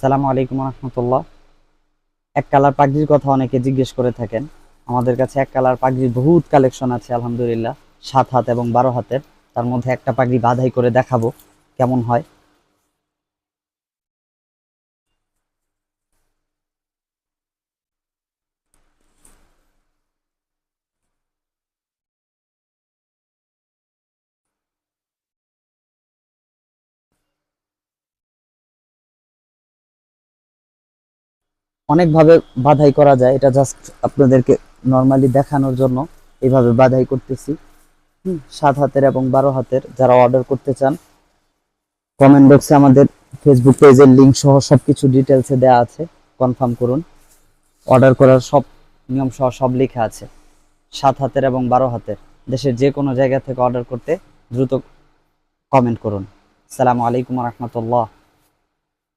সালামু আলাইকুম রহমতুল্লাহ। এক কালার পাগড়ির কথা অনেকে জিজ্ঞেস করে থাকেন। আমাদের কাছে এক কালার পাগড়ির বহুত কালেকশন আছে, আলহামদুলিল্লাহ। সাত হাত এবং বারো হাতের। তার মধ্যে একটা পাগড়ি বাধাই করে দেখাবো, কেমন হয়? অনেকভাবে বাধাই করা যায়। এটা জাস্ট আপনাদেরকে নর্মালি দেখানোর জন্য এইভাবে বাধাই করতেছি। সাত হাতের এবং বারো হাতের যারা অর্ডার করতে চান কমেন্ট বক্সে আমাদের ফেসবুক পেজের লিঙ্ক সহ সবকিছু ডিটেলসে দেওয়া আছে। কনফার্ম করুন। অর্ডার করার সব নিয়ম সহ সব লেখা আছে। সাত হাতের এবং বারো হাতের। দেশের যে কোনো জায়গা থেকে অর্ডার করতে দ্রুত কমেন্ট করুন। আসসালামু আলাইকুম রহমতুল্লাহ।